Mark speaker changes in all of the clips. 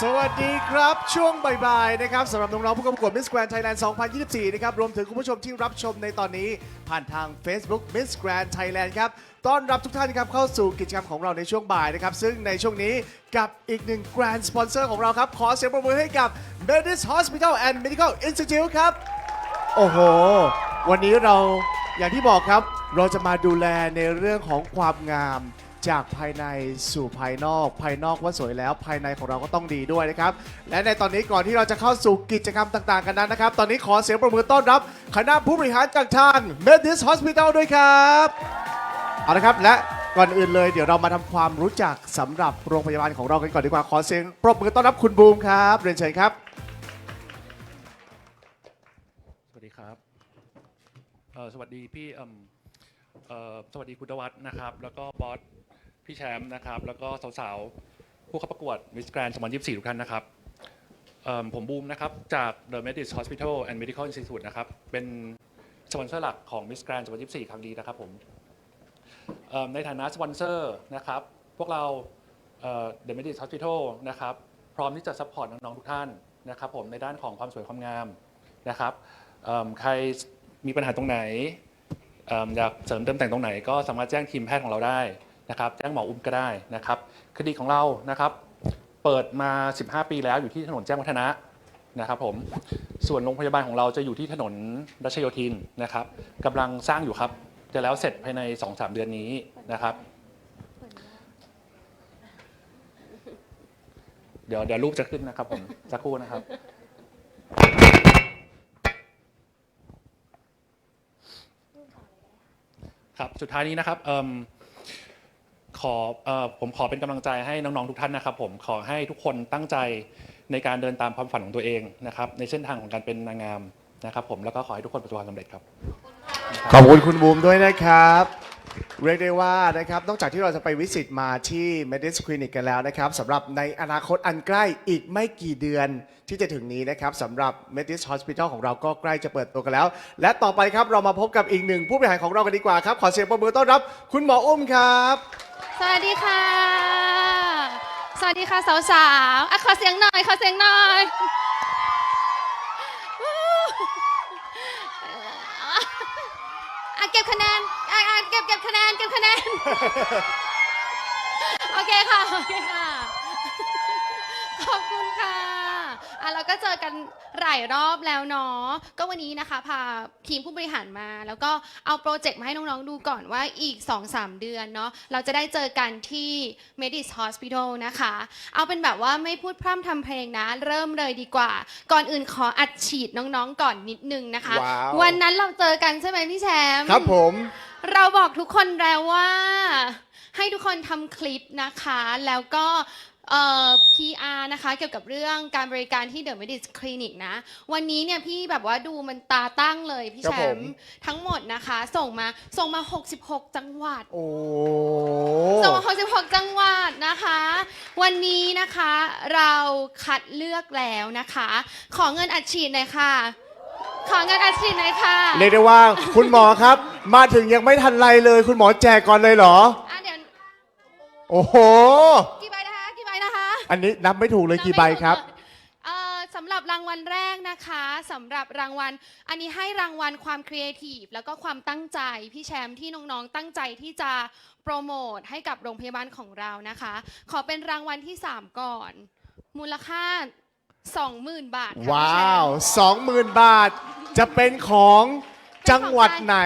Speaker 1: สวัสดีครับ ช่วงบ่ายๆนะครับสำหรับน้องๆผู้เข้าประกวด Miss Grand Thailand 2024 นะครับ รวมถึงคุณผู้ชมที่รับชมในตอนนี้ ผ่านทาง Facebook Miss Grand Thailand ครับ ต้อนรับทุกท่านครับเข้าสู่กิจกรรมของเราในช่วงบ่ายนะครับ ซึ่งในช่วงนี้กับอีกหนึ่ง Grand Sponsor ของเราครับ ขอเสียงปรบมือให้กับ Medis Hospital and Medical Institute ครับ โอ้โห วันนี้เราอย่างที่บอกครับ เราจะมาดูแลในเรื่องของความงาม จากภายในสู่ภายนอก ภายนอกว่าสวยแล้ว ภายในของเราก็ต้องดีด้วยนะครับ และในตอนนี้ก่อนที่เราจะเข้าสู่กิจกรรมต่างๆกันนั้นนะครับ ตอนนี้ขอเสียงประมือต้อนรับ คณะผู้บริหารจากทาง Medis Hospital ด้วยครับเอาละครับและก่อนอื่นเลยเดี๋ยวเรามาทำความรู้จักสำหรับโรงพยาบาลของเรากันก่อนดีกว่าขอเสียงปรบมือต้อนรับคุณบูมครับเรียนเชิญครับ
Speaker 2: สวัสดีครับสวัสดีพี่สวัสดีคุณวัฒนะครับ แล้วก็บอส พี่แชมป์นะครับ แล้วก็สาวๆ ผู้เข้าประกวด Miss Grand 2024 ทุกท่านนะครับเอิ่มผมบูมนะครับ จาก The Medis Hospital and Medical Institute นะครับ เป็นสปอนเซอร์หลักของ Miss Grand 2024 ครั้งนี้นะครับผมเอิ่มในฐานะสปอนเซอร์นะครับ พวกเราเอ่อ The Medis Hospital นะครับ พร้อมที่จะซัพพอร์ตน้องๆ ทุกท่านนะครับผมในด้านของความสวยความงามนะครับเอิ่มใครมีปัญหาตรงไหนเอิ่มอยากเสริมเติมแต่งตรงไหนก็สามารถแจ้งทีมแพทย์ของเราได้ นะครับแจ้งหมออุ้มก็ได้นะครับคลินิกของเรานะครับเปิดมา 15 ปีแล้วอยู่ที่ถนนแจ้งวัฒนะนะครับผมส่วนโรงพยาบาลของเราจะอยู่ที่ถนนรัชโยธินนะครับกำลังสร้างอยู่ครับ จะแล้วเสร็จภายใน 2-3 เดือนนี้นะครับเดี๋ยวเดี๋ยวรูปจะขึ้นนะครับผมสักครู่นะครับ ครับสุดท้ายนี้นะครับเออ ขอเอ่อผมขอเป็นกำลังใจให้น้องๆทุกท่านนะครับ ผมขอให้ทุกคนตั้งใจในการเดินตามความฝันของตัวเองนะครับในเส้นทางของการเป็นนางงามนะครับ ผมแล้วก็ขอให้ทุกคนประสบความสำเร็จครับ
Speaker 1: ขอบคุณคุณบูมด้วยนะครับ เรียกได้ว่านะครับนอกจากที่เราจะไปวิสิตมาที่ Medis Clinic กันแล้วนะครับสำหรับในอนาคตอันใกล้อีกไม่กี่เดือนที่จะถึงนี้นะครับสำหรับ Medis Hospital ของเราก็ใกล้จะเปิดตัวกันแล้ว และต่อไปครับเรามาพบกับอีกหนึ่งผู้บริหารของเรากันดีกว่าครับ ขอเสียงปรบมือต้อนรับ คุณหมออุ้มครับ
Speaker 3: วัสดีค่ะ สวัสดีค่ะสาวๆอะขอเสียงหน่อยขอเสียงหน่อยอะเก็บคะแนนอะอะเก็บเก็บคะแนนเก็บคะแนน โอเคค่ะ โอเคค่ะ ขอบคุณค่ะอะ เราก็เจอกันหลายรอบแล้วเนาะ ก็วันนี้นะคะพาทีมผู้บริหารมา แล้วก็เอาโปรเจกต์มาให้น้องๆดูก่อนว่าอีก 2-3 เดือนเนาะ เราจะได้เจอกันที่ Medis Hospital นะคะ เอาเป็นแบบว่าไม่พูดพร่ำทำเพลงนะ เริ่มเลยดีกว่า ก่อนอื่นขออัดฉีดน้องๆก่อนนิดนึงนะคะ
Speaker 1: ว้าว
Speaker 3: วันนั้นเราเจอกันใช่ไหมพี่แชมป์
Speaker 1: ครับผม
Speaker 3: เราบอกทุกคนแล้วว่า ให้ทุกคนทำคลิปนะคะ แล้วก็ เอ่อ PR นะคะเกี่ยวกับเรื่องการบริการที่ The Medis Clinic นะ วันนี้เนี่ยพี่แบบว่าดูมันตาตั้งเลยพี่
Speaker 1: ครับ
Speaker 3: แช
Speaker 1: ผม
Speaker 3: มป์ทั้งหมดนะคะ ส่งมาส่งมา 66 จังหวัด
Speaker 1: โอ้
Speaker 3: ส่งมา66 จังหวัดนะคะ วันนี้นะคะเราคัดเลือกแล้วนะคะ ขอเงินอัดฉีดหน่อยค่ะ ขอเงินอัดฉีดหน่อยค่ะ
Speaker 1: เรียกได้ว่า คุณหมอครับ มาถึงยังไม่ทันไรเลย คุณหมอแจกก่อนเลยเหรอ
Speaker 3: อะเดี๋ยว
Speaker 1: โอ้โห
Speaker 3: กี่ใบ
Speaker 1: อันนี้นับไม่ถูกเลยกี่ใบครับ
Speaker 3: เอ่อสำหรับรางวัลแรกนะคะสำหรับรางวัล อันนี้ให้รางวัลความครีเอทีฟแล้วก็ความตั้งใจพี่แชมป์ที่น้องๆตั้งใจที่จะโปรโมทให้กับโรงพยาบาลของเรานะคะ ขอเป็นรางวัลที่ 3 ก่อน มูลค่า 20,000 บาทค่ะ
Speaker 1: ว้า
Speaker 3: พี่แช
Speaker 1: ว
Speaker 3: มป์
Speaker 1: สองหมื่นบาท จะเป็นของจังหวัดไหน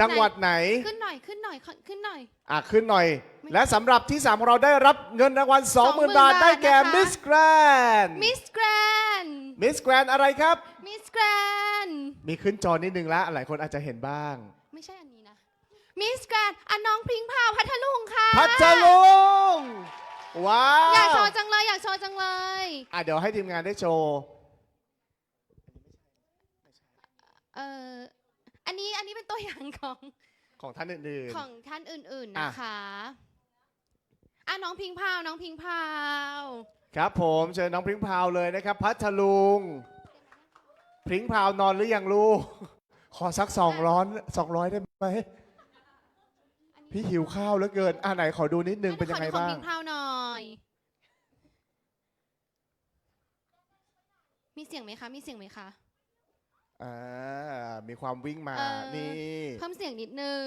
Speaker 1: จังหวัดไหน
Speaker 3: ขึ้นหน่อยขึ้นหน่อยขึ้นหน่อย
Speaker 1: อะขึ้นหน่อย และสำหรับที่3ของเราได้รับเงินรางวัล20,000
Speaker 3: 20,000
Speaker 1: บาท ได้แก่
Speaker 3: บาทนะคะ
Speaker 1: มิสแกรน
Speaker 3: มิสแกรน
Speaker 1: มิสแกรนอะไรครับ
Speaker 3: มิสแกรน
Speaker 1: มีขึ้นจอนิดนึงแล้วหลายคนอาจจะเห็นบ้าง
Speaker 3: ไม่ใช่อันนี้นะมิสแกรนอะน้องพริงพราวพัทลุงค่ะ
Speaker 1: พัทลุงว้า
Speaker 3: อยากโช
Speaker 1: ว
Speaker 3: ว์จังเลยอยากโชว์จังเลย
Speaker 1: อะเดี๋ยวให้ทีมงานได้โชว์
Speaker 3: เอ่ออันนี้อันนี้เป็นตัวอย่างของ
Speaker 1: ของท่านอื่น
Speaker 3: ของท่านอื่นๆ
Speaker 1: อะ
Speaker 3: นะคะอะน้องพิงพาวน้องพิงพาว
Speaker 1: ๆ ครับผมเชิญน้องพริ้งพราวเลยนะครับ พัทลุง พริ้งพราวนอนหรือยังลูก ขอสักสองร้อยสองร้อยได้ไหม พี่หิวข้าวเหลือเกิน อ่าไหนขอดูนิดนึงเป็นยังไง
Speaker 3: ขอดูของ
Speaker 1: บ้าง
Speaker 3: พิงพาวหน่อย มีเสียงไหมคะ มีเสียงไหมคะ
Speaker 1: อ่ามีความวิ่งมา
Speaker 3: เออ
Speaker 1: นี่
Speaker 3: เพิ่มเสียงนิดนึง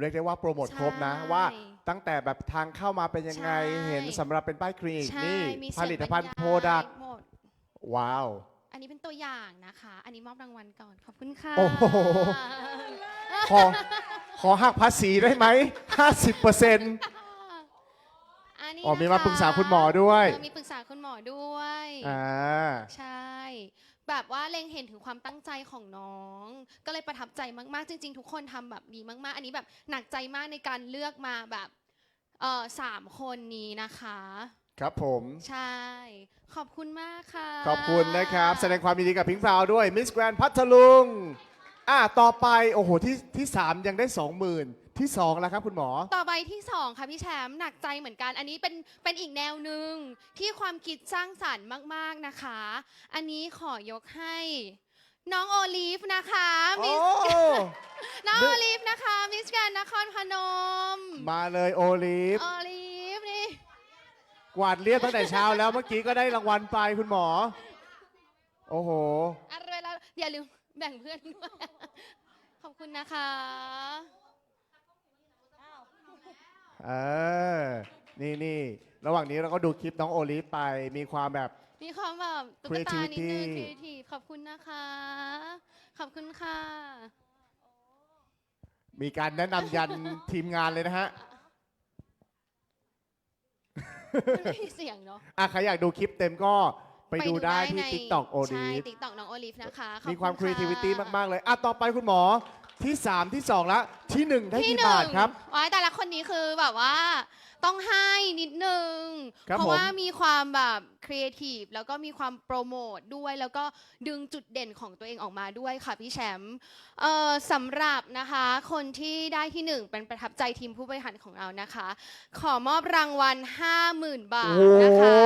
Speaker 1: เรียกได้ว่าโปรโมท
Speaker 3: ใช่
Speaker 1: ครบนะว่าตั้งแต่แบบทางเข้ามาเป็นยังไง
Speaker 3: ใช่
Speaker 1: เห็นสำหรับเป็นป้ายคลินิก
Speaker 3: ใช่
Speaker 1: นี่
Speaker 3: มี
Speaker 1: ผ
Speaker 3: เสียง
Speaker 1: ลิตภัณฑ์
Speaker 3: บรรยาย
Speaker 1: โปรดัก
Speaker 3: หมด
Speaker 1: ว้าว
Speaker 3: อันนี้เป็นตัวอย่างนะคะ อันนี้มอบรางวัลก่อน ขอบคุณค่ะ
Speaker 1: โอ้โห ขอ ขอหักภาษีได้ไหม 50เปอร์เซ็นต์
Speaker 3: อั นนี้
Speaker 1: อ๋อมีมา
Speaker 3: นะคะ
Speaker 1: ปรึกษาคุณหมอด้วย
Speaker 3: เออมีปรึกษาคุณหมอด้วย
Speaker 1: อ่า
Speaker 3: ใช่ แบบว่าเล็งเห็นถึงความตั้งใจของน้อง ก็เลยประทับใจมากๆ จริง ๆ ทุกคนทำแบบดีมาก ๆ อันนี้แบบหนักใจมากในการเลือกมาแบบเออสามคนนี้นะคะ
Speaker 1: ครับผม
Speaker 3: ใช่ ขอบคุณมากค่ะ
Speaker 1: ขอบคุณนะครับ แสดงความยินดีกับพิงพราวด้วยมิสแกรนพัทลุง อ่าต่อไป โอ้โห ที่ที่สามยังได้ 20,000 ที่2แล้วครับคุณหมอ
Speaker 3: ต่อไปที่สองค่ะพี่แชมป์หนักใจเหมือนกัน อันนี้เป็นเป็นอีกแนวหนึ่งที่ความคิดสร้างสรรค์มาก ๆนะคะ อันนี้ขอยกให้ น้องโอลีฟนะคะ
Speaker 1: โอ้
Speaker 3: มิส น้องโอลีฟนะคะมิสแกรนด์นครพนม
Speaker 1: มาเลยโอลิฟ
Speaker 3: โอลีฟนี่
Speaker 1: กวาดเรียบตั้งแต่เช้าแล้วเมื่อกี้ก็ได้รางวัลไปคุณหมอ โอ้โห
Speaker 3: อะไรแล้วอย่าลืมแบ่งเพื่อนด้วย ขอบคุณนะคะ
Speaker 1: เออ นี่นี่ระหว่างนี้เราก็ดูคลิปน้องโอลิฟไป มีความแบบ
Speaker 3: มีความแบบตุ๊กตานิดนึง
Speaker 1: Creativity
Speaker 3: ครีเอทีฟขอบคุณนะคะ ขอบคุณค่ะ
Speaker 1: มีการแนะนำยัน ทีมงานเลยนะฮะ
Speaker 3: มันไม่มีเสียงเนาะ
Speaker 1: อะใครอยากดูคลิปเต็มก็ไปดูได้ที่
Speaker 3: ใน
Speaker 1: TikTok โอ
Speaker 3: ใช่
Speaker 1: ลิฟ
Speaker 3: TikTok น้องโอลิฟนะคะขอบ
Speaker 1: มีความ
Speaker 3: ณะ
Speaker 1: creativity มาก ๆ เลย อะ ต่อไปคุณหมอ ที่ 3 ที่ 2 แล้ว ที่ 1 ได้
Speaker 3: ที่
Speaker 1: กี่
Speaker 3: หนึ่
Speaker 1: บาท
Speaker 3: ง
Speaker 1: ครับ
Speaker 3: ว้ายแต่ละคนนี้คือแบบว่า ต้องให้นิดนึง
Speaker 1: ครับ
Speaker 3: เพราะ
Speaker 1: ผม
Speaker 3: ว่ามีความแบบครีเอทีฟแล้วก็มีความโปรโมทด้วย แล้วก็ดึงจุดเด่นของตัวเองออกมาด้วยค่ะพี่แชมป์เอ่อสำหรับนะคะ คนที่ได้ที่หนึ่งเป็นประทับใจทีมผู้บริหารของเรานะคะ ขอมอบรางวัล 50,000 บา
Speaker 1: โอ้
Speaker 3: ท
Speaker 1: โห
Speaker 3: นะคะ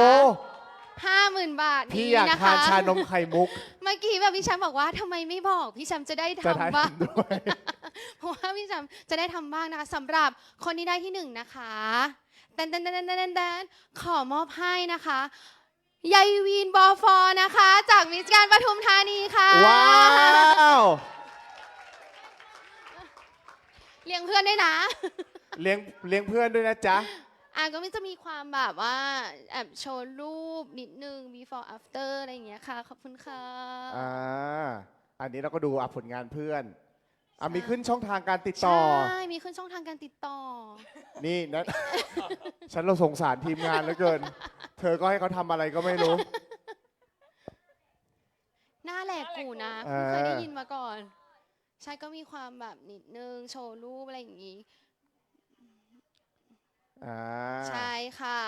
Speaker 3: 50,000 บาท
Speaker 1: พี่
Speaker 3: นี้
Speaker 1: อยาก
Speaker 3: นะ
Speaker 1: ทาน
Speaker 3: คะ
Speaker 1: ชานมไข่มุก
Speaker 3: เมื่อกี้แบบพี่แชมป์บอกว่าทำไมไม่บอก พี่แชมป์จะได้
Speaker 1: จะ
Speaker 3: ทำ
Speaker 1: ทาน
Speaker 3: บ้าง
Speaker 1: ด้วย
Speaker 3: เพราะว่าพี่แชมป์จะได้ทำบ้างนะคะสำหรับคนที่ได้ที่หนึ่งนะคะแดนแดนแดนแดนแดนแดนขอมอบให้นะคะยายวีนบอฟอนะคะ จากมิสแกรนด์ปทุมธานีค่ะ
Speaker 1: ว้าว
Speaker 3: เลี้ยงเพื่อนด้วยนะ
Speaker 1: เลี้ยงเลี้ยงเพื่อนด้วยนะจ๊ะ
Speaker 3: อะก็มันจะมีความแบบว่าแอบโชว์รูปนิดนึง before after อะไรอย่างเงี้ยค่ะ ขอบคุณค่ะ
Speaker 1: อ่า อันนี้เราก็ดูอะผลงานเพื่อน อะ มีขึ้นช่องทางการติดต่อ
Speaker 3: ใช่ มีขึ้นช่องทางการติดต่อ
Speaker 1: นี่นะ ฉันเราสงสารทีมงานเหลือเกิน เธอก็ให้เขาทำอะไรก็ไม่รู้
Speaker 3: หน้าแหลกกูนะ
Speaker 1: เอ
Speaker 3: เพิ่งเคยได้
Speaker 1: อ
Speaker 3: ยินมาก่อน ใช่ก็มีความแบบนิดนึง โชว์รูปอะไรอย่างงี้
Speaker 1: อ่า
Speaker 3: ใช่ค่ะ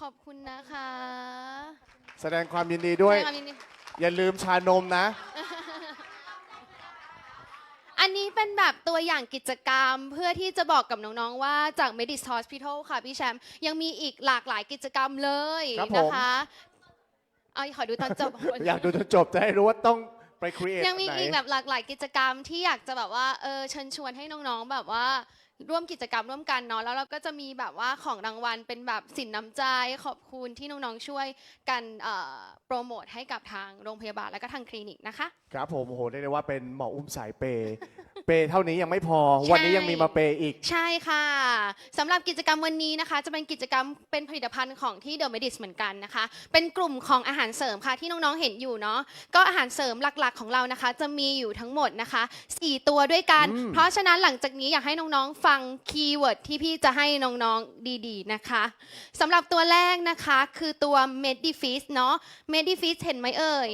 Speaker 3: ขอบคุณนะคะ
Speaker 1: แสดงความยินดีด้วย
Speaker 3: ใช่ค่ะมินนี่
Speaker 1: อย่าลืมชานมนะ
Speaker 3: อันนี้เป็นแบบตัวอย่างกิจกรรมเพื่อที่จะบอกกับน้อง ๆ ว่าจาก Medis Hospital ค่ะพี่แชมป์ยังมีอีกหลากหลายกิจกรรมเลย
Speaker 1: ครับผม
Speaker 3: นะคะ เอาขอดูตอนจบ
Speaker 1: อยากดูจนจบจะให้รู้ว่าต้อง ไปครีเอท
Speaker 3: ยังมี
Speaker 1: ไหน
Speaker 3: อีกแบบหลากหลายกิจกรรมที่อยากจะแบบว่าเออเชิญชวนให้น้องๆแบบว่าร่วมกิจกรรมร่วมกันเนาะแล้วเราก็จะมีแบบว่าของรางวัลเป็นแบบสินน้ำใจขอบคุณที่น้องๆช่วยกันเอ่อโปรโมทให้กับทางโรงพยาบาลและก็ทางคลินิกนะคะ
Speaker 1: ครับผมโอ้โหได้เลยว่าเป็นหมออุ้มสายเปย์ เปย์เท่านี้ยังไม่พอ วันนี้ยังมีมาเปย์อีก
Speaker 3: ใช่ค่ะสำหรับกิจกรรมวันนี้นะคะ จะเป็นกิจกรรมเป็นผลิตภัณฑ์ของที่เดอะเมดิสเหมือนกันนะคะ เป็นกลุ่มของอาหารเสริมค่ะที่น้องๆเห็นอยู่เนาะก็อาหารเสริมหลักๆของเรานะคะ จะมีอยู่ทั้งหมดนะคะ 4 ตัวด้วยกัน
Speaker 1: อืม
Speaker 3: เพราะฉะนั้นหลังจากนี้อยากให้น้องๆฟังคีย์เวิร์ดที่พี่จะให้น้องๆดีๆนะคะสำหรับตัวแรกนะคะคือตัว m e d i f i s เนาะ m e d i f i s เห็นไหมเอ่ย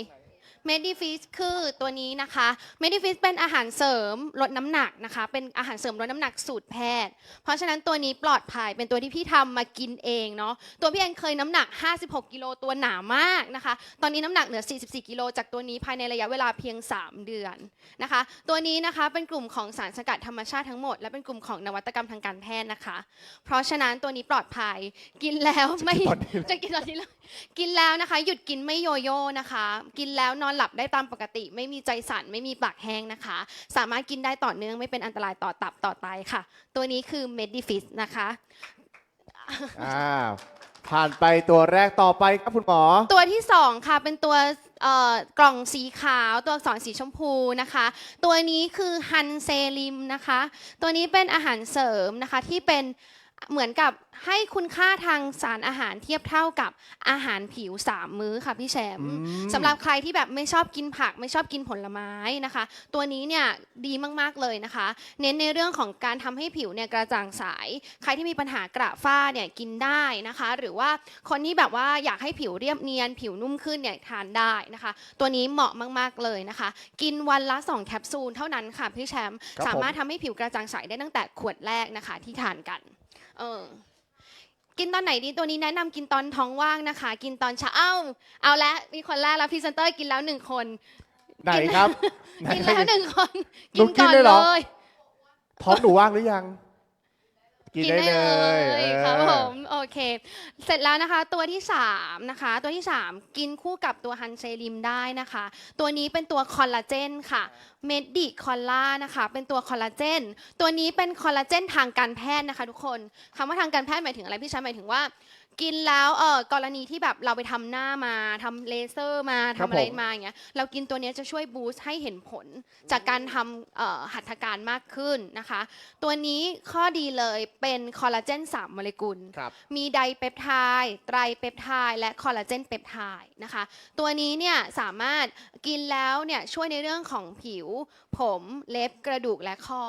Speaker 3: เมดิฟิสคือตัวนี้นะคะเมดิฟิสเป็นอาหารเสริมลดน้ำหนักนะคะ เป็นอาหารเสริมลดน้ำหนักสูตรแพทย์ เพราะฉะนั้นตัวนี้ปลอดภัยเป็นตัวที่พี่ทำมากินเองเนาะตัวพี่แอนเคยน้ำหนัก 56 กิโลตัวหนามากนะคะ ตอนนี้น้ำหนักเหลือ 44 กิโลจากตัวนี้ภายในระยะเวลาเพียง 3 เดือนนะคะ ตัวนี้นะคะเป็นกลุ่มของสารสกัดธรรมชาติทั้งหมด และเป็นกลุ่มของนวัตกรรมทางการแพทย์นะคะ เพราะฉะนั้นตัวนี้ปลอดภัยกินแล้วไม่
Speaker 1: ตอนนี้เลย
Speaker 3: จะกินตอนนี้เลยกินแล้วนะคะ หยุดกินไม่โยโย่นะคะ กินแล้วนอนหลับได้ตามปกติ ไม่มีใจสั่นไม่มีปากแห้งนะคะ สามารถกินได้ต่อเนื่องไม่เป็นอันตรายต่อตับต่อไตค่ะ ตัวนี้คือ Medifis นะคะ
Speaker 1: อ่าผ่านไปตัวแรกต่อไปครับคุณหมอ
Speaker 3: ตัวที่สองค่ะเป็นตัวเอ่อกล่องสีขาวตัวอักษรสีชมพูนะคะ ตัวนี้คือฮันเซลิมนะคะ ตัวนี้เป็นอาหารเสริมนะคะที่เป็น เหมือนกับให้คุณค่าทางสารอาหารเทียบเท่ากับอาหารผิว3มื้อค่ะพี่แชมป์
Speaker 1: อืม
Speaker 3: สำหรับใครที่แบบไม่ชอบกินผักไม่ชอบกินผลไม้นะคะ ตัวนี้เนี่ยดีมากๆเลยนะคะ เน้นในเรื่องของการทำให้ผิวเนี่ยกระจ่างใสใครที่มีปัญหากระฝ้าเนี่ยกินได้นะคะ หรือว่าคนที่แบบว่าอยากให้ผิวเรียบเนียน ผิวนุ่มขึ้นเนี่ยทานได้นะคะ ตัวนี้เหมาะมากๆเลยนะคะ กินวันละ 2 แคปซูลเท่านั้นค่ะพี่แชมป์
Speaker 1: ครับผม
Speaker 3: สามารถทำให้ผิวกระจ่างใสได้ตั้งแต่ขวดแรกนะคะที่ทานกัน เออ กินตอนไหนดีตัวนี้แนะนำกินตอนท้องว่างนะคะ กินตอนเช้าเอ้าเอาละมีคนแรกแล้วพรีเซนเตอร์กินแล้วหนึ่งคน
Speaker 1: ไหนครับไห
Speaker 3: กินแล้วหนึ่งคน
Speaker 1: หนู
Speaker 3: กินก่อน
Speaker 1: กินเลยเหร
Speaker 3: เล
Speaker 1: อ
Speaker 3: ย
Speaker 1: ท้องหนูว่างหรือยัง กินได้เลย
Speaker 3: ครับ
Speaker 1: เออ
Speaker 3: ผมโอเค เสร็จแล้วนะคะ ตัวที่สามนะคะ ตัวที่สามกินคู่กับตัวฮันเซริมได้นะคะ ตัวนี้เป็นตัวคอลลาเจนค่ะเมดิคอลล่านะคะ เป็นตัวคอลลาเจนตัวนี้เป็นคอลลาเจนทางการแพทย์นะคะ ทุกคนคำว่าทางการแพทย์หมายถึงอะไรพี่ชายหมายถึงว่า กินแล้วเออกรณีที่แบบเราไปทำหน้ามาทำเลเซอร์มา
Speaker 1: ครั
Speaker 3: ทำ
Speaker 1: บ
Speaker 3: อะไร
Speaker 1: ผม
Speaker 3: มาอย่างเงี้ยเรากินตัวเนี้ยจะช่วยบูสต์ให้เห็นผลจากการทำเอ่อหัตถการมากขึ้นนะคะ ตัวนี้ข้อดีเลยเป็นคอลลาเจน3โมเลกุล
Speaker 1: ครับ
Speaker 3: มีไดเปปไทด์ไตรเปปไทด์และคอลลาเจนเปปไทด์นะคะ ตัวนี้เนี่ยสามารถกินแล้วเนี่ยช่วยในเรื่องของผิว ผมเล็บกระดูกและข้อ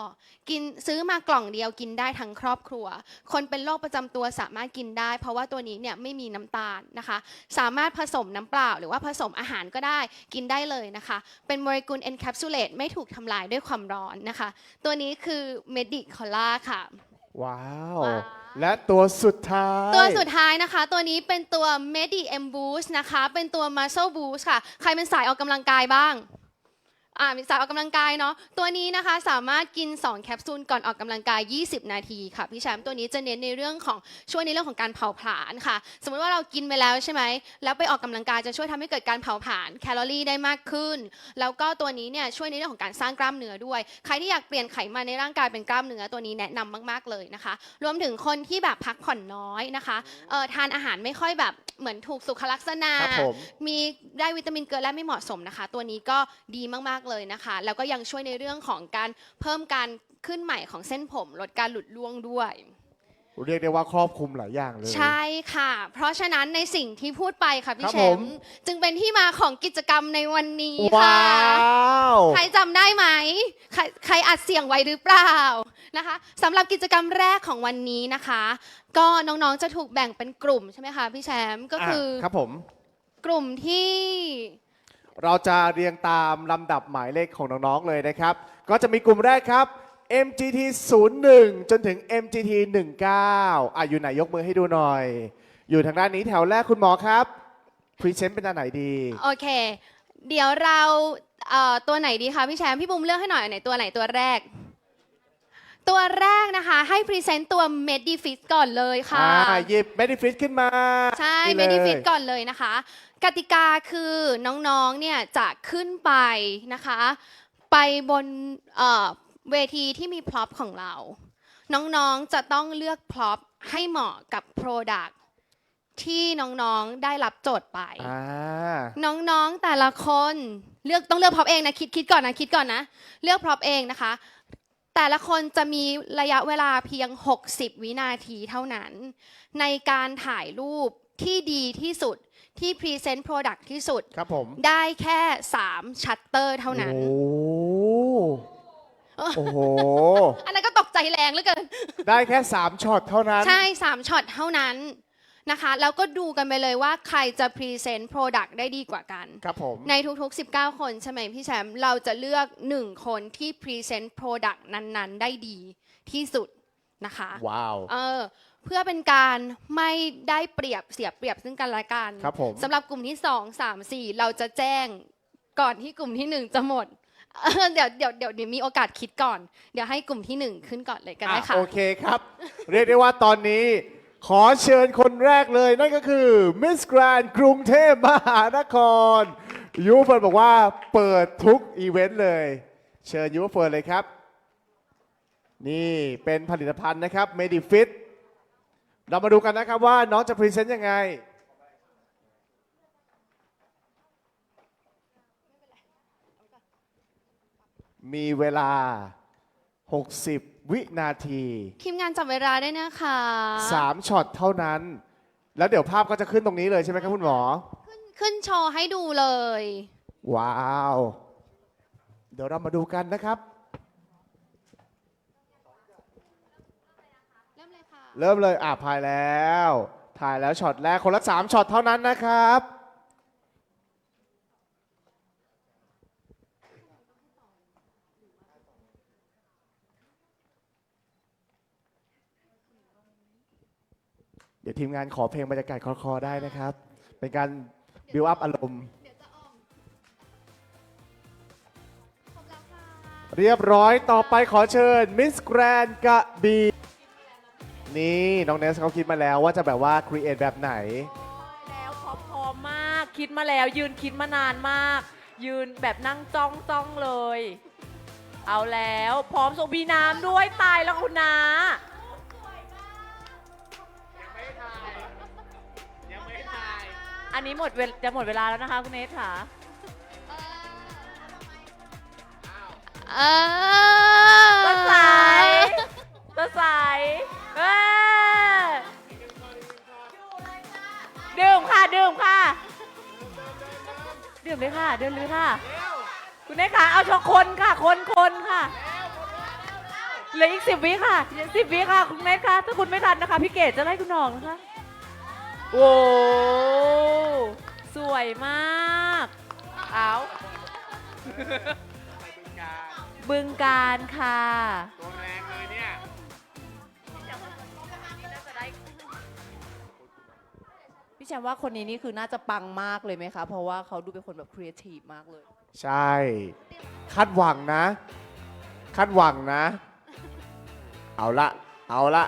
Speaker 3: กินซื้อมากล่องเดียวกินได้ทั้งครอบครัว คนเป็นโรคประจำตัวสามารถกินได้ เพราะว่าตัวนี้เนี่ยไม่มีน้ำตาลนะคะ สามารถผสมน้ำเปล่า หรือว่าผสมอาหารก็ได้กินได้เลยนะคะ เป็นโมเลกุล encapsulate ไม่ถูกทำลายด้วยความร้อนนะคะ ตัวนี้คือ Medicola ค่ะ
Speaker 1: ว้าว
Speaker 3: ว้าว
Speaker 1: และตัวสุดท้าย
Speaker 3: ตัวสุดท้ายนะคะ ตัวนี้เป็นตัว Medi M Boost นะคะ เป็นตัว Muscle Boost ค่ะ ใครเป็นสายออกกำลังกายบ้าง อ่ามีสายออกกำลังกายเนาะตัวนี้นะคะสามารถกิน 2 แคปซูลก่อนออกกำลังกาย 20 นาทีค่ะพี่แชมป์ตัวนี้จะเน้นในเรื่องของช่วยในเรื่องของการเผาผลาญค่ะ สมมติว่าเรากินไปแล้วใช่ไหมแล้วไปออกกำลังกายจะช่วยทำให้เกิดการเผาผลาญแคลอรี่ได้มากขึ้น แล้วก็ตัวนี้เนี่ยช่วยในเรื่องของการสร้างกล้ามเนื้อด้วย ใครที่อยากเปลี่ยนไขมันในร่างกายเป็นกล้ามเนื้อตัวนี้แนะนำมากๆเลยนะคะ รวมถึงคนที่แบบพักผ่อนน้อยนะคะเอ่อทานอาหารไม่ค่อยแบบเหมือนถูกสุขลักษณะ
Speaker 1: ครับผม
Speaker 3: มีได้วิตามินเกลือแร่ไม่เหมาะสมนะคะ ตัวนี้ก็ดีมากๆเลยนะคะ แล้วก็ยังช่วยในเรื่องของการเพิ่มการขึ้นใหม่ของเส้นผม ลดการหลุดร่วงด้วย
Speaker 1: เรียกได้ว่าครอบคลุมหลายอย่างเลย
Speaker 3: ใช่ค่ะ เพราะฉะนั้นในสิ่งที่พูดไปค่ะพี่
Speaker 1: ครับ
Speaker 3: แช
Speaker 1: ผม
Speaker 3: มป์จึงเป็นที่มาของกิจกรรมในวันนี้
Speaker 1: ว้า
Speaker 3: ค่ะ
Speaker 1: ว
Speaker 3: ใครจำได้ไหมใครใครอัดเสียงไว้หรือเปล่านะคะสำหรับกิจกรรมแรกของวันนี้นะคะ ก็น้องๆจะถูกแบ่งเป็นกลุ่มใช่ไหมคะพี่แชมป์ก็คือ
Speaker 1: อะครับผม
Speaker 3: กลุ่มที่
Speaker 1: เราจะเรียงตามลำดับหมายเลขของน้องๆเลยนะครับ ก็จะมีกลุ่มแรกครับ MGT 01 จนถึง MGT 19อะอยู่ไหนยกมือให้ดูหน่อย อยู่ทางด้านนี้แถวแรกคุณหมอครับพรีเซนต์เป็นอันไหนดี
Speaker 3: โอเค เดี๋ยวเราเอ่อตัวไหนดีคะพี่แชมป์พี่บุมเลือกให้หน่อยอันไหนตัวไหนตัวแรก ตัวแรกนะคะให้พรีเซนต์ตัว Medifit ก่อนเลยค่ะ
Speaker 1: อ่าหยิบ Benefit ขึ้นมา
Speaker 3: ใช่
Speaker 1: นี่เลย
Speaker 3: Medifit ก่อนเลยนะคะ กติกาคือน้องๆเนี่ยจะขึ้นไปนะคะ ไปบนเอ่อเวทีที่มีพร็อพของเรา น้องๆจะต้องเลือกพร็อพให้เหมาะกับ Product ที่น้องๆได้รับโจทย์ไป
Speaker 1: อ่า
Speaker 3: น้องๆแต่ละคนเลือกต้องเลือกพร็อพเองนะคิดคิดก่อนนะคิดก่อนนะ เลือกพร็อพเองนะคะ แต่ละคนจะมีระยะเวลาเพียง 60 วินาทีเท่านั้น ในการถ่ายรูปที่ดีที่สุด ที่พรีเซนต์โปรดักที่สุด
Speaker 1: ครับผม
Speaker 3: ได้แค่ 3 ชัตเตอร์เท่านั้น
Speaker 1: โอ้โอ้โห
Speaker 3: อันนั้นก็ตกใจแรงเหลือเกิน
Speaker 1: ได้แค่ 3ช็อตเท่านั้น
Speaker 3: ใช่ 3ช็อตเท่านั้นนะคะ แล้วก็ดูกันไปเลยว่าใครจะพรีเซนต์โปรดักได้ดีกว่ากัน
Speaker 1: ครับผม
Speaker 3: ในทุกๆ 19 คนใช่ไหมพี่แชมป์เราจะเลือก 1 คนที่พรีเซนต์โปรดักต์นั้นๆ ได้ดีที่สุดนะคะ
Speaker 1: ว้าว
Speaker 3: เออ เพื่อเป็นการไม่ได้เปรียบเสียเปรียบซึ่งกันและกัน
Speaker 1: ครับผม
Speaker 3: สำหรับกลุ่มที่2 3 4เราจะแจ้งก่อนที่กลุ่มที่1จะหมดเออเดี๋ยวเดี๋ยวเดี๋ยวเดี๋ยวมีโอกาสคิดก่อน เดี๋ยวให้กลุ่มที่1ขึ้นก่อนเลยกันได้
Speaker 1: อะ
Speaker 3: ค่ะ
Speaker 1: โอเคครับ เรียกได้ว่าตอนนี้ขอเชิญคนแรกเลย นั่นก็คือมิสแกรนกรุงเทพมหานครยูเฟิร์นบอกว่าเปิดทุกอีเวนต์เลย เชิญยูเฟิร์นเลยครับ นี่เป็นผลิตภัณฑ์นะครับ Medifit เรามาดูกันนะครับว่าน้องจะพรีเซนต์ยังไง มีเวลา 60 วินาที
Speaker 3: ทีมงานจับเวลาได้วยนะคะ
Speaker 1: 3ช็อตเท่านั้น แล้วเดี๋ยวภาพก็จะขึ้นตรงนี้เลยใช่ไหมครับคุณหมอ
Speaker 3: ขึ้นโชว์ให้ดูเลย
Speaker 1: ว้าว เดี๋ยวเรามาดูกันนะครับ
Speaker 3: เริ่ม เริ่
Speaker 1: มเลยอะถ่ายแล้ว ถ่ายแล้วช็อตแรกคนละ3ช็อตเท่านั้นนะครับ เดี๋ยวทีมงานขอเพลงบรรยากาศคอๆได้นะครับ เป็นการบิวอัพอารมณ์
Speaker 3: เดี๋ยวจะออกครบแล้วค่ะ
Speaker 1: เรียบร้อยต่อไปขอเชิญมิสแกรนกะบี นี่น้องเนสเขาคิดมาแล้วว่าจะแบบว่าครีเอทแบบไหน
Speaker 4: แล้วพร้อมมากคิดมาแล้ว ยืนคิดมานานมาก ยืนแบบนั่งจ้องจ้องเลย เอาแล้วพร้อมส่งบีน้ำด้วยตายแล้วคุณนาอันนี้หมดเวลจะหมดเวลาแล้วนะคะคุณเนสค่ะ
Speaker 3: เอ
Speaker 4: ต้
Speaker 3: อน
Speaker 4: สายต้นสาย เออดื่มค่ะ ดื่มค่ะ ดื่มเลยค่ะ ดื่มเลยค่ะ คุณเนสค่ะ เอาชอคนค่ะ คนคนค่ะเหลืออีกสิบวิค่ะสิบวิค่ะ คุณเนสค่ะ ถ้าคุณไม่ทันนะคะ พี่เกดจะไล่คุณหน้องนะคะ โอ้สวยมากเอาบึงการค่ะ ชมป์ว่าคนนี้นี่คือน่าจะปังมากเลยไหมคะ เพราะว่าเขาดูเป็นคนแบบครีเอทีฟมากเลย
Speaker 1: ใช่ คาดหวังนะ คาดหวังนะ เอาละ เอาละ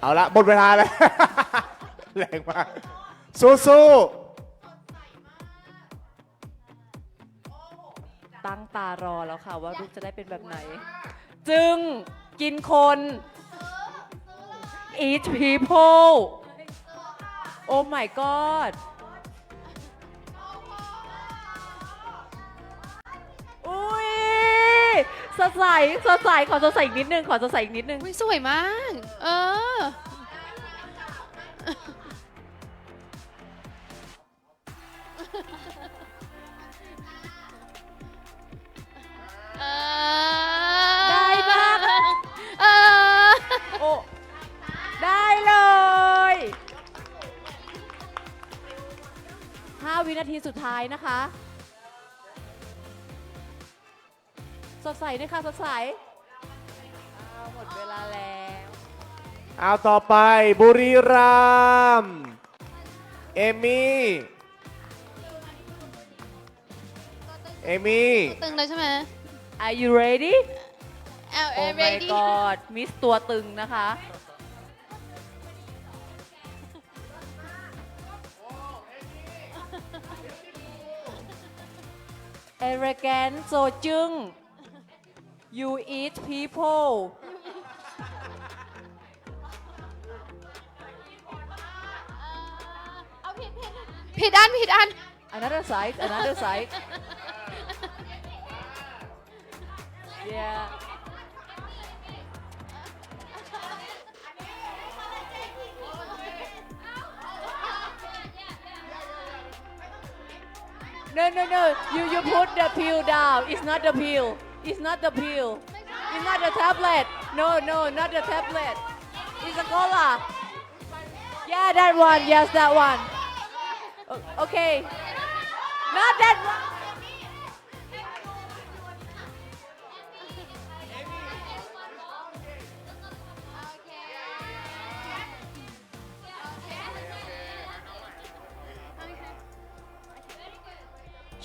Speaker 1: เอาละหมดเวลาแล้ว แรงมาก สู้
Speaker 4: ตั้งตารอแล้วค่ะ ว่าลูกจะได้เป็นแบบไหน จึงกินคน eat people โอ้ my god อุ้ยสดใสสดใสขอสดใสอีกนิดนึง ขอสดใสอีกนิดนึง
Speaker 3: อุ๊ยสวยมาก เออ
Speaker 4: นาทีสุดท้ายนะคะ สดใสด้วยค่ะสดใสอ้าวหมดเวลาแล้ว
Speaker 1: ๆเอาต่อไปบุรีรัมย์เอมี่เอมี่
Speaker 3: ตึงเลยใช่ไหม
Speaker 4: Are you ready
Speaker 3: L A
Speaker 4: Oh my
Speaker 3: ready
Speaker 4: god มิสตัวตึงนะคะ Arrogant โซจึง You eat people
Speaker 3: เอาผิดผิดผิดอันผิดอัน
Speaker 4: Another side Another side Yeah No, no, no. You you put the pill down. It's not the pill. It's not the pill. It's not the tablet. No, no, not the tablet. It's a cola. Yeah, that one. Yes, that one. Okay. Not that one.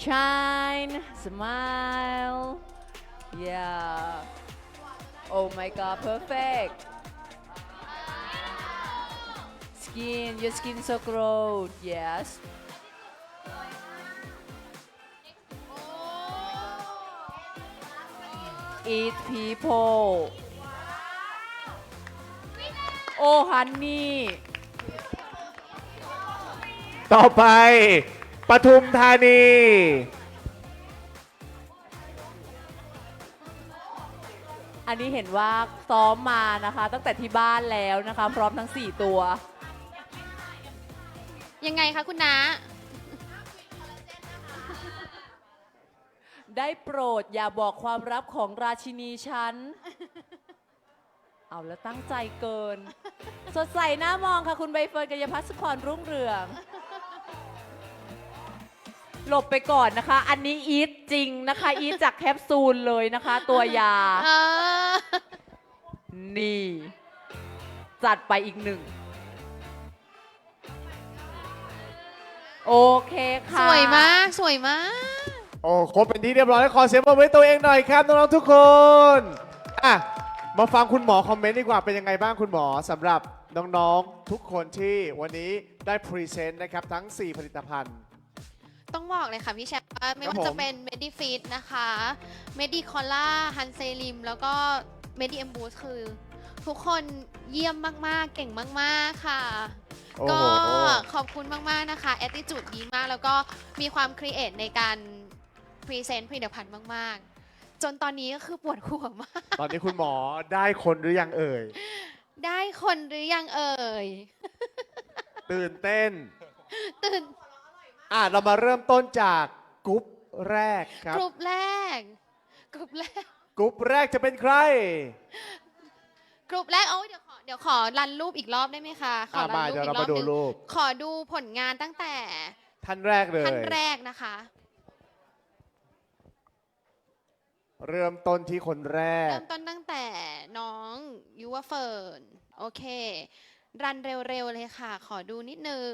Speaker 4: Shine, smile. Yeah. Oh my god, perfect. Skin, your skin so glowed. Yes. Eat people. โอ้ฮันนี่
Speaker 1: ต่อไป ปทุมธานี
Speaker 4: อันนี้เห็นว่าซ้อมมานะคะ ตั้งแต่ที่บ้านแล้วนะคะ พร้อมทั้ง 4 ตัว
Speaker 3: ยังไงคะคุณน้า
Speaker 4: ได้โปรดอย่าบอกความลับของราชินีฉัน เอาแล้วตั้งใจเกิน สดใสหน้ามองค่ะ คุณใบเฟิร์นกัญญพัฒน์สุพรรุ่งเรือง หลบไปก่อนนะคะ อันนี้อีทจริงนะคะ อีทจากแคปซูลเลยนะคะ ตัวยา
Speaker 3: เออ
Speaker 4: นี่ จัดไปอีกหนึ่ง โอเค
Speaker 3: ส
Speaker 4: ค่ะ
Speaker 3: วยมาก สวยมาก
Speaker 1: โอ้ครบเป็นที่เรียบร้อยแล้วขอเสียงปรบมือให้ตัวเองหน่อยครับน้องๆทุกคนอะมาฟังคุณหมอคอมเมนต์ดีกว่าเป็นยังไงบ้างคุณหมอสำหรับน้องๆทุกคนที่วันนี้ได้พรีเซนต์นะครับทั้ง 4 ผลิตภัณฑ์
Speaker 3: ต้องบอกเลยค่ะพี่แชมป์ว่าไม่
Speaker 1: ครับ
Speaker 3: ว่าจะ
Speaker 1: ผม
Speaker 3: เป็น Medifit นะคะ Medicola h a n s e l i m แล้วก็ Medi m b o o s t คือ ทุกคนเยี่ยมมากๆ เก่งมากๆค่ะ
Speaker 1: โอ้
Speaker 3: ก็
Speaker 1: โห
Speaker 3: ขอบคุณมากๆนะคะ attitude ดีมาก แล้วก็มีความครีเอทในการพรีเซนต์ผลิตภัณฑ์มาก ๆ จนตอนนี้ก็คือปวดหัวมาก
Speaker 1: ตอนนี้คุณหมอได้คนหรือยังเอ่ย
Speaker 3: ได้คนหรือยังเอ่ย
Speaker 1: ตื่นเต้น
Speaker 3: ตื่น
Speaker 1: อะเรามาเริ่มต้นจากกรุ๊ปแรกครับ
Speaker 3: กลุ่มแรกกลุ่มแรก
Speaker 1: กรุ๊ปแรกจะเป็นใคร
Speaker 3: กลุ่มแรกเอาเดี๋ยวขอเดี๋ยวขอรันรูปอีกรอบได้ไหมคะขอ
Speaker 1: อะ
Speaker 3: รั
Speaker 1: มาน
Speaker 3: รูป
Speaker 1: เดี๋ยว
Speaker 3: อี
Speaker 1: เรา
Speaker 3: กรอ
Speaker 1: มา
Speaker 3: บ
Speaker 1: ดู
Speaker 3: หนึง
Speaker 1: รูป
Speaker 3: ขอดูผลงานตั้งแต่
Speaker 1: ท่านแรกเลย
Speaker 3: ท่านแรกนะคะ
Speaker 1: เริ่มต้นที่คนแรก
Speaker 3: เริ่มต้นตั้งแต่น้องยูวเฟิร์นโอเค รันเร็วๆเลยค่ะ ขอดูนิดนึง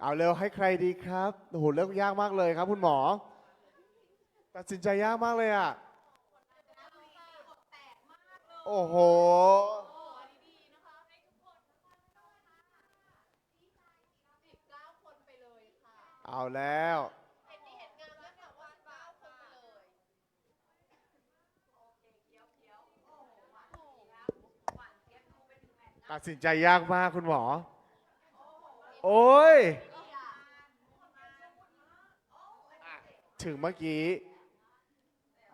Speaker 1: เอา
Speaker 3: เร็
Speaker 1: วให้ใครดีครับโอ้โหเรื่องยากมากเลยครับ คุณหมอ ตัดสินใจยากมากเลยอะโอ้โหเอาแล้วตัดสินใจยากมากคุณหมอ โอ้ย ถึงเมื่อกี้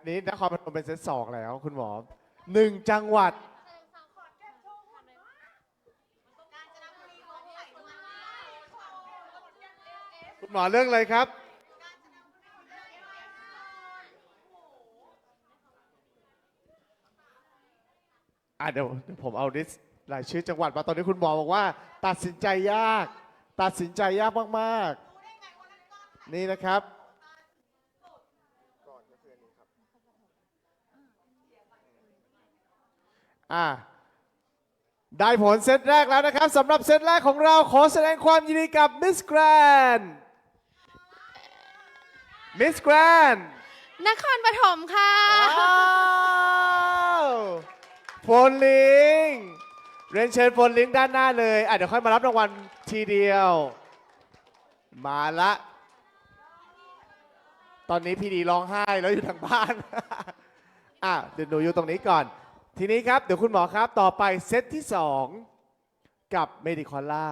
Speaker 1: นี่นครพนมเป็นเซตสองแล้ว คุณหมอหนึ่งจังหวัด คุณหมอเรื่องอะไรครับ อะเดี๋ยวเดี๋ยวผมเอาลิสต์รายชื่อจังหวัดมาตอนนี้คุณหมอบอกว่า ตัดสินใจยาก ตัดสินใจยากมาก ๆ นี่นะครับ อะได้ผลเซตแรกแล้วนะครับสำหรับเซตแรกของเราขอแสดงความยินดีกับมิสแกรนมิสแกรน
Speaker 3: นครปฐมค่ะ
Speaker 1: ว้าวโฟนลิง เรียนเชิญโฟนลิงด้านหน้าเลย อะเดี๋ยวค่อยมารับรางวัลทีเดียว มาละ ตอนนี้พี่ดีร้องไห้แล้วอยู่ทางบ้าน อะเดี๋ยวหนูอยู่ตรงนี้ก่อน ทีนี้ครับ เดี๋ยวคุณหมอครับต่อไปเซตที่2กับเมดิคอล่า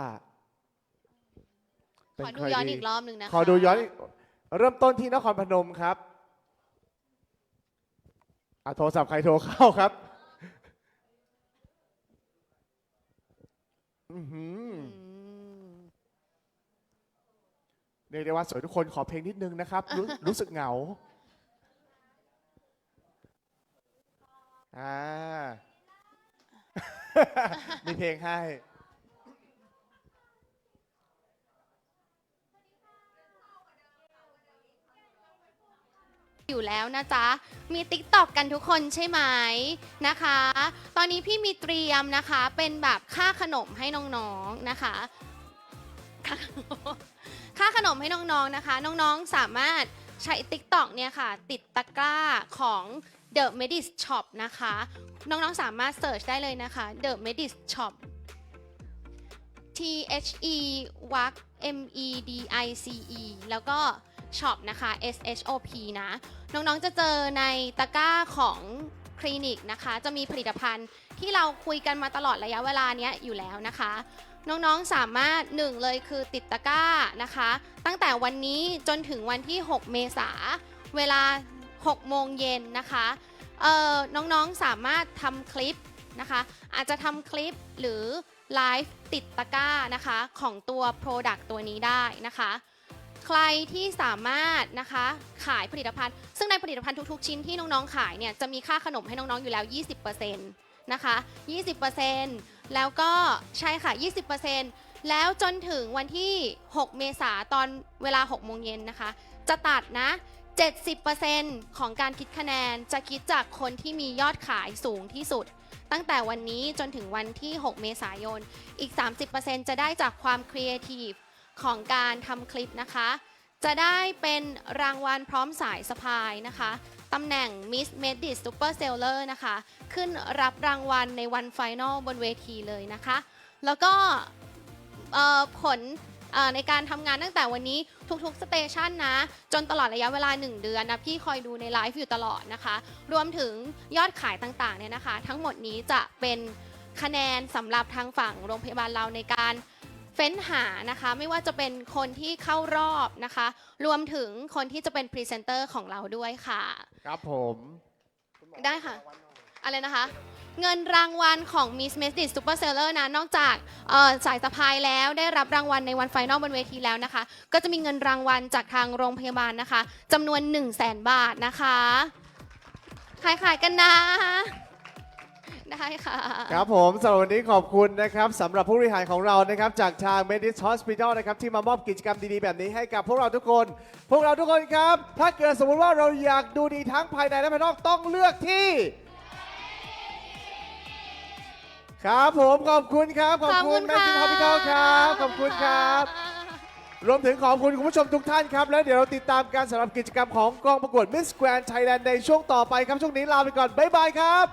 Speaker 3: ขอดูย้อนอีกรอบหนึ่งนะคะ
Speaker 1: ขอดูย้อนอีกเริ่มต้นที่นครพนมครับอะโทรศัพท์ใครโทรเข้าครับ อื้อหือ
Speaker 3: อืม
Speaker 1: เรียกได้ว่าสวยทุกคนขอเพลงนิดนึงนะครับรู้รู้สึกเหงาอ่ามีเพลงให้
Speaker 3: อยู่แล้วนะจ๊ะ มี TikTok กันทุกคนใช่ไหมนะคะ ตอนนี้พี่มีเตรียมนะคะ เป็นแบบค่าขนมให้น้องๆนะคะค่าขนม ค่าขนมให้น้องๆนะคะ น้องๆสามารถใช้ TikTok เนี่ยค่ะ ติดตะกร้าของ The Medis Shop นะคะ น้องๆสามารถเสิร์ชได้เลยนะคะ The Medis Shop T H E w a c M E D I C E แล้วก็ Shop นะคะ S H O P นะ น้องๆจะเจอในตะกร้าของคลินิกนะคะ จะมีผลิตภัณฑ์ที่เราคุยกันมาตลอดระยะเวลาเนี้ยอยู่แล้วนะคะ น้องๆสามารถหนึ่งเลยคือติดตะกร้านะคะ ตั้งแต่วันนี้จนถึงวันที่ 6 เมษาเวลา 6 โมงเย็นนะคะน้องๆสามารถทำคลิปนะคะ อาจจะทำคลิปหรือไลฟ์ติดตะกร้านะคะของตัว Product ตัวนี้ได้นะคะ ใครที่สามารถนะคะขายผลิตภัณฑ์ ซึ่งในผลิตภัณฑ์ทุกๆ ชิ้นที่น้องๆขายเนี่ยจะมีค่าขนมให้น้องๆอยู่แล้ว 20%นะคะ 20% แล้วก็ใช่ค่ะ 20%แล้วจนถึงวันที่ 6 เมษาตอนเวลา 6 โมงเย็นนะคะ จะตัดนะ 70%ของการคิดคะแนนจะคิดจากคนที่มียอดขายสูงที่สุด ตั้งแต่วันนี้จนถึงวันที่ 6 เมษายน อีก 30%จะได้จากความครีเอทีฟของการทำคลิปนะคะ จะได้เป็นรางวัลพร้อมสายสะพายนะคะ ตำแหน่ง Miss Medit Super Seller นะคะ ขึ้นรับรางวัลในวันไฟนอลบนเวทีเลยนะคะ แล้วก็ผลในการทำงานตั้งแต่วันนี้ทุกๆสเตชันนะ จนตลอดระยะเวลา 1 เดือนนะ พี่คอยดูในไลฟ์อยู่ตลอดนะคะ รวมถึงยอดขายต่างๆเนี่ยนะคะ ทั้งหมดนี้จะเป็นคะแนนสำหรับทางฝั่งโรงพยาบาลเราในการ เฟ้นหานะคะไม่ว่าจะเป็นคนที่เข้ารอบนะคะ รวมถึงคนที่จะเป็นพรีเซนเตอร์ของเราด้วยค่ะ
Speaker 1: ครับผม
Speaker 3: ได้ค่ะ อะไรนะคะ เงินรางวัลของ Miss m e s d i s Super Seller นะ นอกจากเอ่อสายสะพายแล้วได้รับรางวัลในวันไฟนอลบนเวทีแล้วนะคะ ก็จะมีเงินรางวัลจากทางโรงพยาบาลนะคะจำนวน 1 0 0 0 0แสนบาทนะคะขายขายๆกันนะ ได้ค่ะ
Speaker 1: ครับผมสำหรับวันนี้ขอบคุณนะครับสำหรับผู้บริหารของเรานะครับจากทาง Medis Hospital นะครับที่มามอบกิจกรรมดีๆ แบบนี้ให้กับพวกเราทุกคน พวกเราทุกคนครับ ถ้าเกิดสมมุติว่าเราอยากดูดีทั้งภายในและภายนอกต้องเลือกที่ ครับผมขอบคุณครับ ขอบคุณ Medis Hospital ครับ ขอบคุณครับ รวมถึงขอบคุณคุณผู้ชมทุกท่านครับ แล้วเดี๋ยวเราติดตามการสำหรับกิจกรรมของกองประกวด Miss Grand Thailand ในช่วงต่อไปครับ ช่วงนี้ลาไปก่อน บ๊ายบายครับ